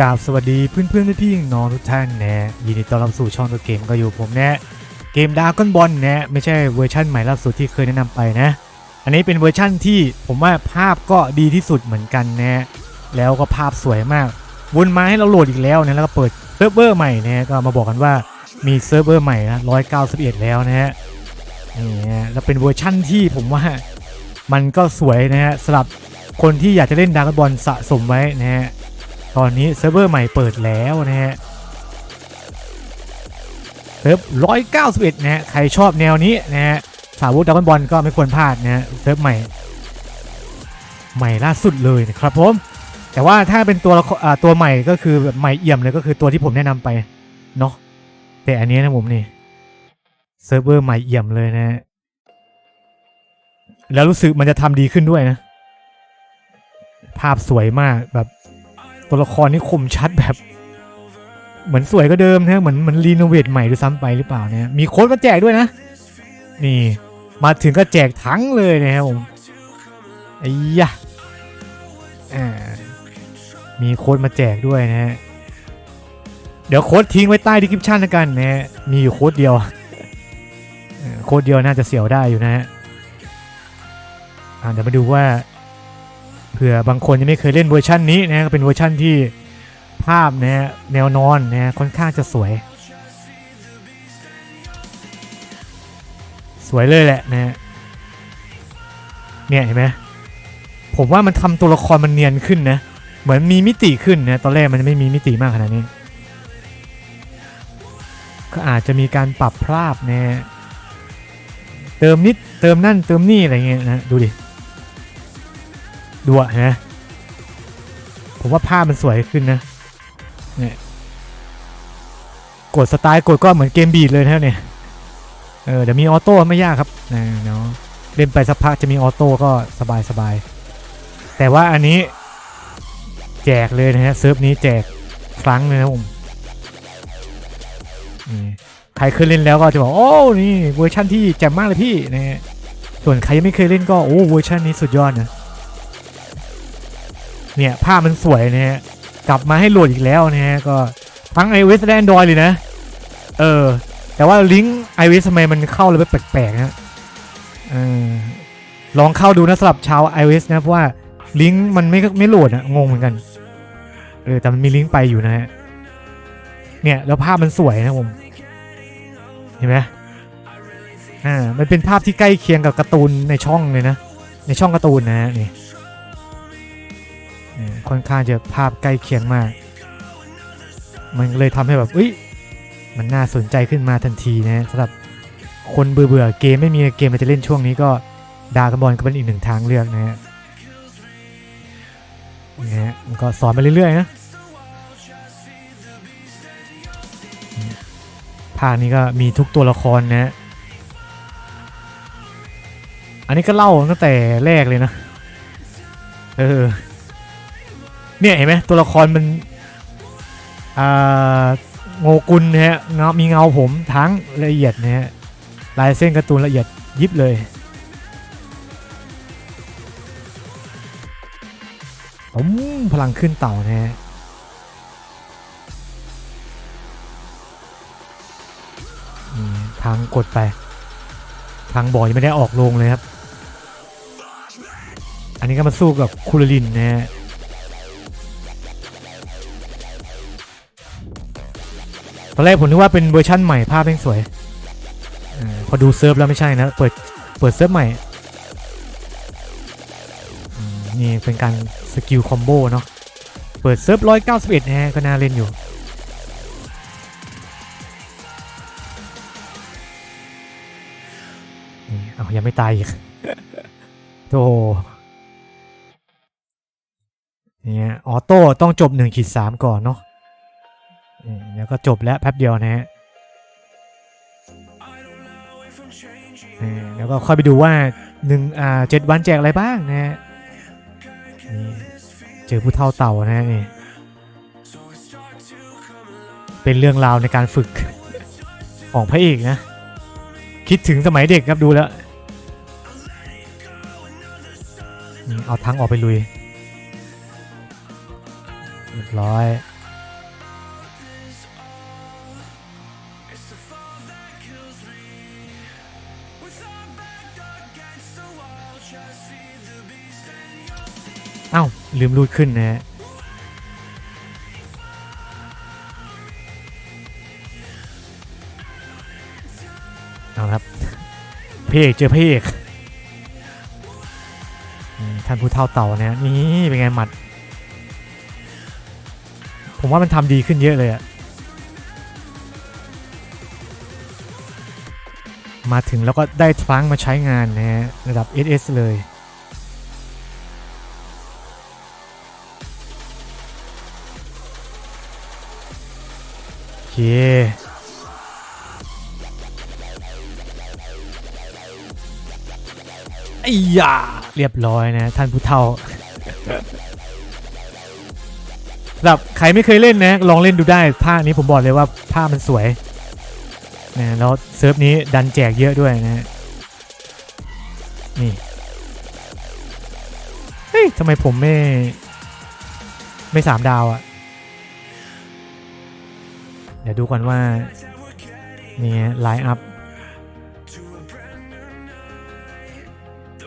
กราบสวัสดีเพื่อนเพื่อนๆพี่ๆน้องทุกท่านนะยินดีต้อนรับสู่ช่องตัวเกมก็อยู่ผมนะเกมดาร์กอนบอลนะไม่ใช่เวอร์ชั่นใหม่ล่าสุดที่เคยแนะนำไปนะ อันนี้เป็นเวอร์ชั่นที่ผมว่าภาพก็ดีที่สุดเหมือนกันนะแล้วก็ภาพสวยมากวนมาให้เราโหลดอีกแล้วนะแล้วก็เปิดเซิร์ฟเวอร์ใหม่นะก็มาบอกกันว่ามีเซิร์ฟเวอร์ใหม่นะ191แล้วนะฮะนี่นะแล้วเป็นเวอร์ชั่นที่ผมว่ามันก็สวยนะฮะสำหรับคนที่อยากจะเล่นดาร์กบอลสะสมไว้นะฮะ ตอนนี้เซิร์ฟเวอร์ใหม่เปิดแล้วนะฮะเซิร์ฟร้อยเก้าสิบเอ็ดนะฮะใครชอบแนวนี้นะฮะสาวกดราก้อนบอลก็ไม่ควรพลาดนะฮะเซิร์ฟใหม่ ใหม่ล่าสุดเลยนะครับผมแต่ว่าถ้าเป็นตัวตัวใหม่ก็คือแบบใหม่เอี่ยมเลยก็คือตัวที่ผมแนะนำไปเนาะแต่อันนี้นะผมนี่เซิร์ฟเวอร์ใหม่เอี่ยมเลยนะฮะแล้วรู้สึกมันจะทำดีขึ้นด้วยนะ ภาพสวยมากแบบ ตัวละครนี่คมชัดแบบ เหมือนสวยก็เดิมนะเหมือนเหมือนรีโนเวทใหม่ด้วยซ้ำไปหรือเปล่าเนี่ยมีโค้ดมาแจกด้วยนะ นี่ มาถึงก็แจกทั้งเลยนะครับผมไอ้ยะอ่ามีโค้ดมาแจกด้วยนะฮะเดี๋ยวโค้ดทิ้งไว้ใต้ดีคริปชันแล้วกันนะฮะมีอยู่โค้ดเดียวโค้ดเดียวน่าจะเสียวได้อยู่นะฮะอ่าเดี๋ยวมาดูว่า ผื่อบางคนยังไม่เคยเล่นเวอร์ชันนี้นะก็เป็นเวอร์ชันที่ภาพนะฮะแนวนอนนะค่อนข้างจะสวย สวยเลยแหละนะเนี่ยเห็นไหมผมว่ามันทำตัวละครมันเนียนขึ้นนะ เหมือนมีมิติขึ้นนะตอนแรกมันไม่มีมิติมากขนาดนี้ ก็อาจจะมีการปรับภาพนะเติมนิดเติมนั่นเติมนี่อะไรเงี้ยนะดูดิ ดูอะนไหมผมว่าภาพมันสวยขึ้นนะเนี่ยกดสไตล์กดก็เหมือนเกมบีดเลยนะเนี่ยเออเดี๋ยวมีออโต้ไม่ยากครับนะเนาะเล่นไปสักพักจะมีออโต้ก็สบายสบายแต่ว่าอันนี้แจกเลยนะฮะเซิร์ฟนี้แจกครั้งเลยนะผมนี่ใครเคยเล่นแล้วก็จะบอกโอ้นี่เวอร์ชั่นที่แจ่มมากเลยพี่นะส่วนใครยังไม่เคยเล่นก็โอ้เวอร์ชันนี้สุดยอดนะ เนี่ยภาพมันสวยนะฮะกลับมาให้โหลดอีกแล้วนะฮะก็ทั้ง iOS และ Android เลยนะ เออ แต่ว่าลิงก์ iOS ทำไมมันเข้าแล้วแปลกๆนะเออลองเข้าดูนะสำหรับชาว iOS นะเพราะว่าลิงก์มันไม่ไม่โหลดอะงงเหมือนกันเออแต่มันมีลิงก์ไปอยู่นะฮะเนี่ยแล้วภาพมันสวยนะผมเห็นไหมอ่ามันเป็นภาพที่ใกล้เคียงกับการ์ตูนในช่องเลยนะในช่องการ์ตูนนะฮะนี่ ค่อนข้างจะภาพใกล้เคียงมาก มันเลยทำให้แบบเอ้ยมันน่าสนใจขึ้นมาทันทีนะสำหรับคนเบื่อเบื่อเกมไม่มีเกมมันจะเล่นช่วงนี้ก็ดาร์กบอลก็เป็นอีกหนึ่งทางเลือกนะฮะนะฮะมันก็สอนไปเรื่อยๆนะภาคนี้ก็มีทุกตัวละครนะฮะอันนี้ก็เล่าตั้งแต่แรกเลยนะ เออ เนี่ยเห็นไหมตัวละครมันโงกุลนะฮะเงามีเงาผมทั้งละเอียดนะฮะลายเส้นการ์ตูนละเอียดยิบเลยผมพลังขึ้นเต่านะฮะนี่ทางกดไป ทางบอยังไม่ได้ออกลงเลยครับ อันนี้ก็มาสู้กับคูลลินนะฮะ ตอนแรกผมนึกว่าเป็นเวอร์ชั่นใหม่ภาพแม่งสวยอพอดูเซิร์ฟแล้วไม่ใช่นะ เปิดเปิดเซิร์ฟใหม่ นี่เป็นการสกิลคอมโบเนาะ เปิดเซิร์ฟร้อยเก้าสิบเอ็ดนะฮก็น่าเล่นอยู่เอายังไม่ตายอีกโธ่เนี่ยออโต้ต้องจบ1ขีด3ก่อนเนาะ อืมแล้วก็จบแล้วแป๊บเดียวนะฮะเออแล้วก็ค่อยไปดูว่าหนึ่งอ่าเจ็ดวันแจกอะไรบ้างนะฮะเจอผู้เท่าเต่านะฮะนี่เป็นเรื่องราวในการฝึกของพระเอกนะ คิดถึงสมัยเด็กครับดูแล้ว เอาทั้งออกไปลุยเรียบร้อย ลืมรูดขึ้นนะฮะเอาครับเพเอกเจอเพเอกท่านผู้เท่าเต่าเนะนี่เป็นไงหมัด ผมว่ามันทำดีขึ้นเยอะเลยอะมาถึงแล้วก็ได้ทรังมาใช้งานนะฮะระดับ SS เลย ไอ้ยาเรียบร้อยนะ ท่านผู้เฒ่าสำหรับใครไม่เคยเล่นนะ ลองเล่นดูได้ภาคนี้ผมบอกเลยว่าภาพมันสวยนะแล้วเซิร์ฟนี้ดันแจกเยอะด้วยนะนี่เฮ้ยทำไมผมไม่ ไม่สามดาวอะ่ะ เดี๋ยวดูก่อนว่านี่ไลน์อัพ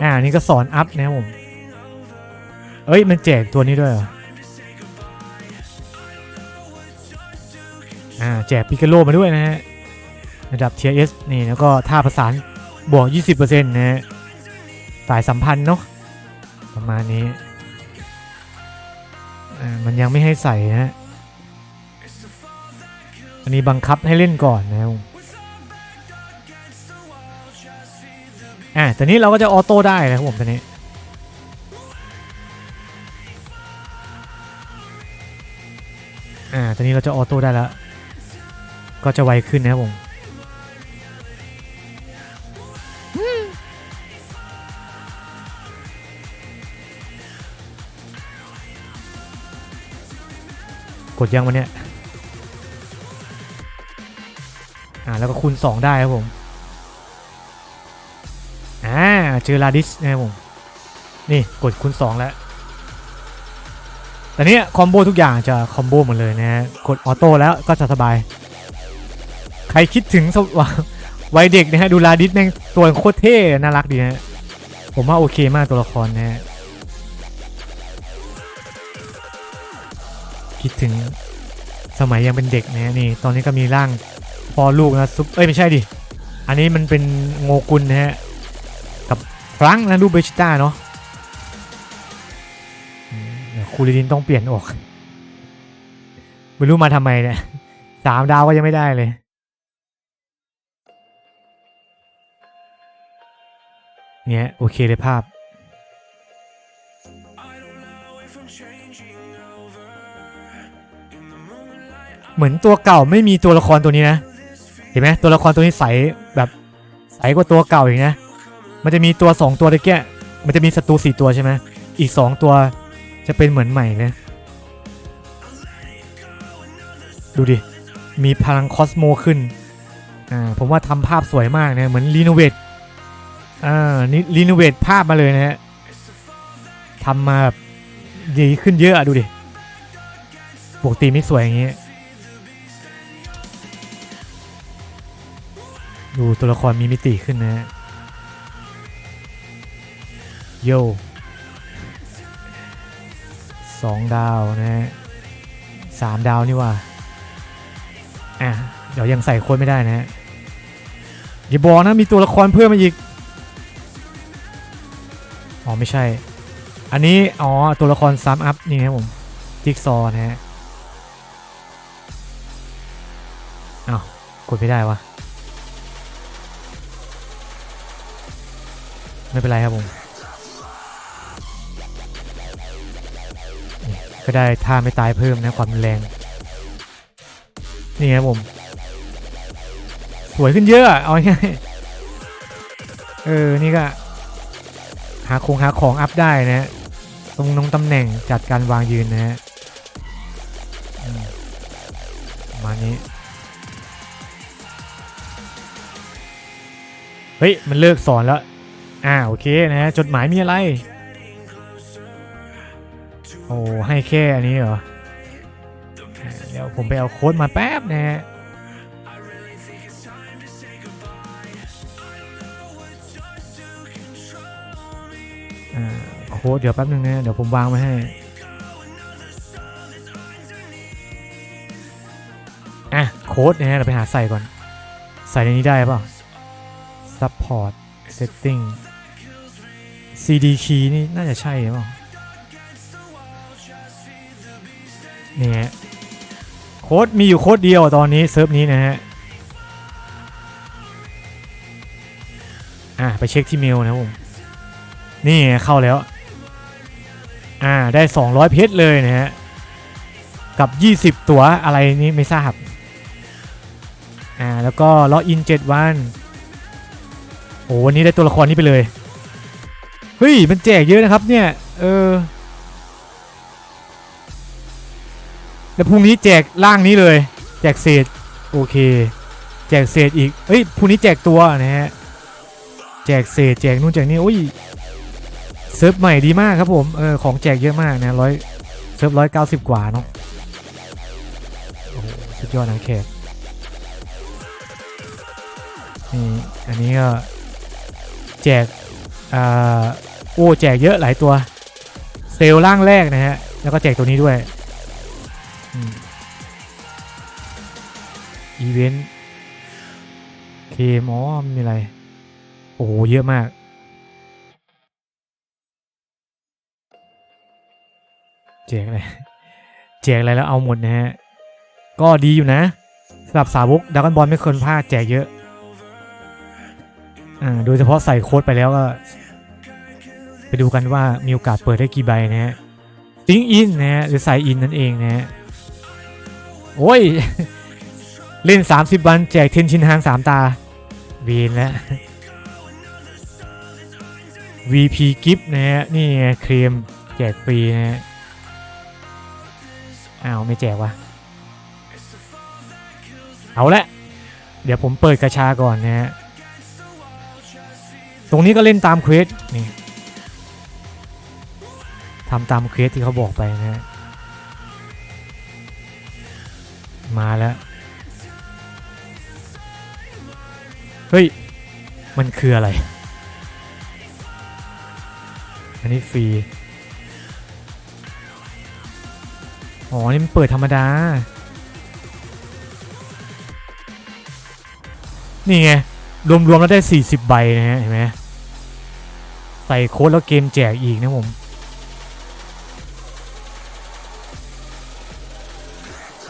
อ่านี่ก็สอนอัพนะผมเอ้ย มันแจกตัวนี้ด้วยเหรอ อ่า แจกปิกาโลมาด้วยนะฮะ ระดับ T S นี่ แล้วก็ท่าประสานบวก 20%นะฮะ สายสัมพันธ์เนาะ ประมาณนี้ อ่า มันยังไม่ให้ใส่นะฮะ อันนี้บังคับให้เล่นก่อนนะครับอ่าตอนนี้เราก็จะออโต้ได้นะครับผมตอนนี้อ่าตอนนี้เราจะออโต้ได้แล้ว ก็จะไวขึ้นนะครับผมกดยังวันเนี้ย อ่าแล้วก็คูณ 2 ได้ครับผมอ่าเจอลาดิสนะครับผมนี่กดคูณ 2 แล้วแต่เนี้ยคอมโบทุกอย่างจะคอมโบหมดเลยนะฮะกดออโต้แล้วก็จะสบาย ใครคิดถึงสวัยเด็กนะฮะดูลาดิสแม่งตัวโคตรเท่น่ารักดีนะฮะผมว่าโอเคมากตัวละครนะฮะคิดถึงสมัยยังเป็นเด็กนะนี่ตอนนี้ก็มีร่าง พอลูกนะซุปเอ้ยไม่ใช่ดิ อันนี้มันเป็นโงกุลนะฮะ กับฟรังนะรูปเบชิต้าเนาะคูริดินต้องเปลี่ยนออกไม่รู้มาทำไมเนี่ยสามดาวก็ยังไม่ได้เลย เนี่ยโอเคเลยภาพเหมือนตัวเก่าไม่มีตัวละครตัวนี้นะ เห็นไหมตัวละครตัวนี้ใสแบบใสกว่าตัวเก่าอีกนะ มันจะมีตัว 2 ตัวตะเกียมันจะมีศัตรู4ตัวใช่ไหมอีก 2 ตัวจะเป็นเหมือนใหม่นะ ดูดิ มีพลังคอสโมขึ้น อ่า ผมว่าทำภาพสวยมากนะ เหมือนรีโนเวท อ่า นี่รีโนเวทภาพมาเลยนะฮะทำมาแบบดีขึ้นเยอะอะดูดิ ปกติไม่สวยอย่างงี้ ดูตัวละครมีมิติขึ้นนะฮะโยสองดาวนะฮะสามดาวนี่ว่าอะเดี๋ยวยังใส่โค้ดไม่ได้นะฮะอย่าบอกนะมีตัวละครเพิ่มมาอีก อ๋อไม่ใช่ อันนี้ อ๋อ ตัวละครซ้ำอัพนี่นะครับผมจิ๊กซอนะฮะอ้าวกดไม่ได้วะ ไม่เป็นไรครับผมก็ได้ท่าไม่ตายเพิ่มนะความแรง นี่ครับผม สวยขึ้นเยอะเอาง่ายเออ นี่ก็ หาคงหาของอัพได้นะ ตรงนงตำแหน่งจัดการวางยืนนะฮะมานี้ เฮ้ย มันเลิกสอนแล้ว อ่าโอเคนะฮะจดหมายมีอะไร โอ้ให้แค่อันนี้เหรอ เดี๋ยวผมไปเอาโค้ดมาแป๊บนะฮะอ่าเอาค้ดเดี๋ยวแป๊บนึงนะ เดี๋ยวผมวางไว้ให้อะโค้ดนะฮะเราไปหาใส่ก่อน ใส่ในนี้ได้เปล่า support setting cd key นี่น่าจะใช่หรือเปล่านี่ฮะโค้ดมีอยู่โค้ดเดียวตอนนี้เซิร์ฟนี้นะฮะอะไปเช็คที่เมลนะผม นี่เข้าแล้ว อ่าได้ 200 เพชรเลยนะฮะ กับ 20 ตัวอะไรนี้ไม่ทราบ อ่าแล้วก็ล็อกอิน 7 วัน โอ้วันนี้ได้ตัวละครนี้ไปเลย เฮ้ย มันแจกเยอะนะครับเนี่ย เออ แล้วพรุ่งนี้แจกร่างนี้เลย แจกเศษ โอเค แจกเศษอีก เฮ้ย พรุ่งนี้แจกตัวนะฮะ แจกเศษ แจกนู่นแจกนี่อุ้ย เซิร์ฟใหม่ดีมากครับผม เออ ของแจกเยอะมากนะร้อยเซิร์ฟร้อยเก้าสิบกว่าเนาะ โอ้โห สุดยอดนะแขกนี่ อันนี้ก็แจก อ่าโอ้แจกเยอะหลายตัว เซลล์ร่างแรกนะฮะ แล้วก็แจกตัวนี้ด้วยอีเวนต์เคมอ๋อมีอะไร โอ้โห เยอะมากแจกอะไรแจกอะไรแล้วเอาหมดนะฮะ ก็ดีอยู่นะสำหรับสาวกดากอนบอลไม่เคยพลาดแจกเยอะ อ่า โดยเฉพาะใส่โค้ดไปแล้วก็ ไปดูกันว่ามีโอกาสเปิดได้กี่ใบนะฮะซิงอินนะฮะหรือใสอินนั่นเองนะฮะโอ้ย เล่น 30 วันแจกเทนชินฮาง 3 ตาวีนแล้ว VP กิฟต์นะฮะนี่เครมแจกฟรีนะฮะอ้าว ไม่แจกวะเอาละ เดี๋ยวผมเปิดกระชาก่อนนะฮะ ตรงนี้ก็เล่นตามเควสนี่ ทำตามเควสที่เขาบอกไปนะฮะมาแล้ว เฮ้ย มันคืออะไร อันนี้ฟรี อ๋อ นี่มันเปิดธรรมดา นี่ไง รวมๆแล้วได้ 40 ใบนะฮะ เห็นไหมใส่โค้ดแล้วเกมแจกอีกนะผม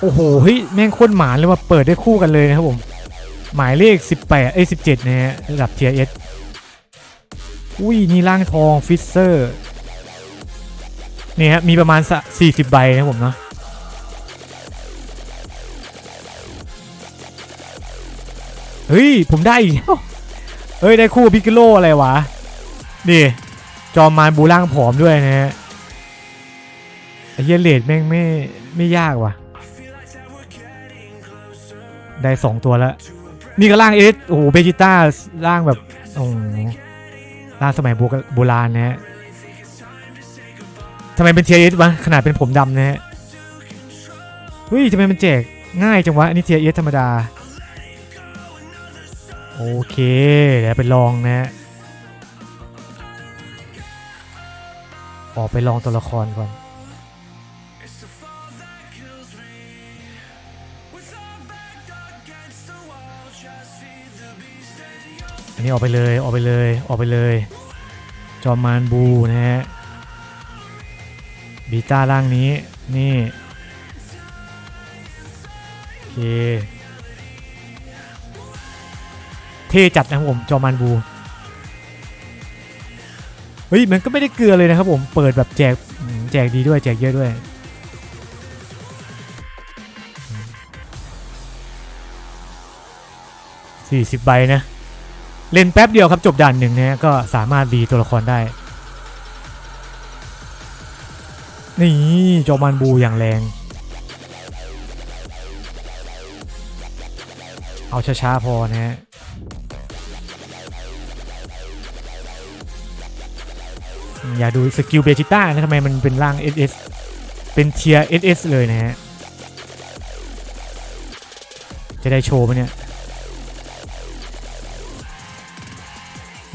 โอ้โหเฮ้ยแม่งโคตรหมานเลยว่าเปิดได้คู่กันเลยนะครับผม หมายเลข 18เอ้ย17นะฮะระดับเทียเอสอุ้ยนี่ร่างทองฟิสเซอร์นี่ฮะมีประมาณสะ40 ใบนะครับผมเนาะเฮ้ย ผมได้อีกเฮ้ย ได้คู่พิกโลอะไรวะ นี่ จอมมารบูร่างผอมด้วยนะฮะไอเหี้ยเลดแม่งไม่ไม่ยากว่ะ ได้สองตัวแล้ว นี่ก็ร่างเอสโอ้โหเบจิต้าร่างแบบโอ้ร่างสมัยโบราณโบราณนะฮะทำไมเป็นเทียเอสวะขนาดเป็นผมดำนะฮะเฮ้ยทำไมมันแจกง่ายจังวะอันนี้เทียเอสธรรมดา โอเค เดี๋ยวไปลองนะฮะออกไปลองตัวละครก่อน นนี้ออกไปเลยออกไปเลยออกไปเลย จอมมานบูนะฮะบีต้าร่างนี้นี่โอเคเท่จัดนะครับผมจอมานบูเฮ้ยมันก็ไม่ได้เกลือเลยนะครับผมเปิดแบบแจกแจกดีด้วยแจกเยอะด้วยสี่สิบใบนะ เล่นแป๊บเดียวครับจบด่านหนึ่งนะฮะก็สามารถรีตัวละครได้ นี่จอมันบูอย่างแรง เอาช้าๆพอนะฮะอยากดูสกิลเบจิต้านะทำไมมันเป็นร่าง SS เป็นเทีย SS เลยนะฮะ จะได้โชว์ไหมเนี่ย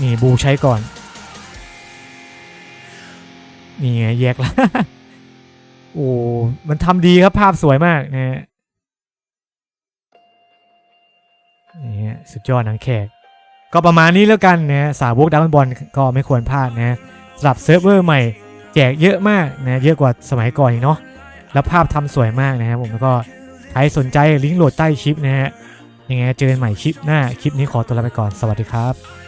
นี่บูใช้ก่อน นี่ไงแยกละโอ้ มันทำดีครับภาพสวยมากนะฮะนี่ฮะสุดยอดหนังแขก ก็ประมาณนี้แล้วกันนะฮะสาวกดับเบิลบอลก็ไม่ควรพลาดนะสำหรับเซิร์ฟเวอร์ใหม่แจกเยอะมากนะเยอะกว่าสมัยก่อนอีกเนาะแล้วภาพทำสวยมากนะครับผมแล้วก็ใครสนใจลิงก์โหลดใต้คลิปนะฮะยังไงเจอกันใหม่คลิปหน้าคลิปนี้ขอตัวลาไปก่อนสวัสดีครับ